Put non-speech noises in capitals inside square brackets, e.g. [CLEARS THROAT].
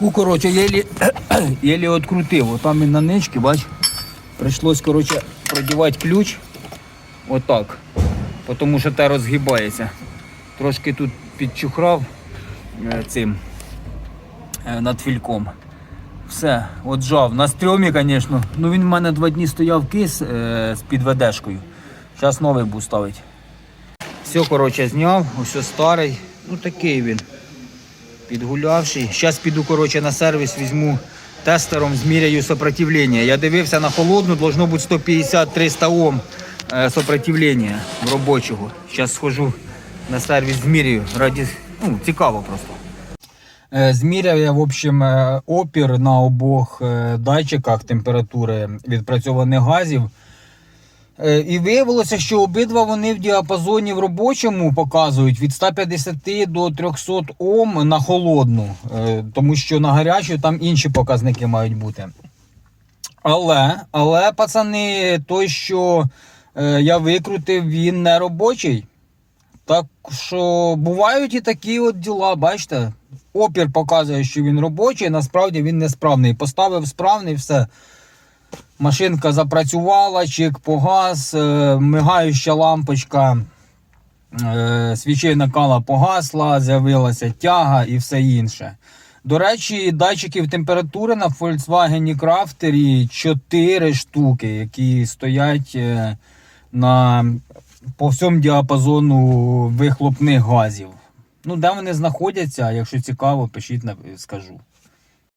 Ну, коротше, єлі, [CLEARS THROAT] єлі відкрутив. Отам він на нички, бач. Прийшлось, коротше, продівати ключ. Отак. Тому що те розгибається. Трошки тут підчухрав е, цим е, над фільком. Все, от жав. На стрьомі, звісно. Ну він в мене два дні стояв кис е, з підведешкою. Зараз новий буду ставити. Все, коротше, зняв, ось старий. Ну такий він. Підгулявший. Зараз піду, коротше, на сервіс, візьму тестером, зміряю сопротивлення. Я дивився на холодну, должно бути 150-300 Ом е, сопротивлення робочого. Зараз схожу на сервіс, зміряю. Раді... Ну, цікаво просто. Е, Зміряв я, в общем, е, опір на обох датчиках температури відпрацьованих газів. Е, І виявилося, що обидва вони в діапазоні в робочому показують від 150 до 300 Ом на холодну, Е, тому що на гарячу там інші показники мають бути. Але, але, пацани, той, що е, я викрутив, він не робочий. Так що бувають і такі от діла, бачите? Опір показує, що він робочий, насправді він несправний. Поставив справний, все. Машинка запрацювала, чик погас, е, мигаюча лампочка е, свічей накала погасла, з'явилася тяга і все інше. До речі, датчиків температури на Volkswagen Crafter 4 штуки, які стоять е, на, по всьому діапазону вихлопних газів. Ну, де вони знаходяться, якщо цікаво, пишіть, скажу.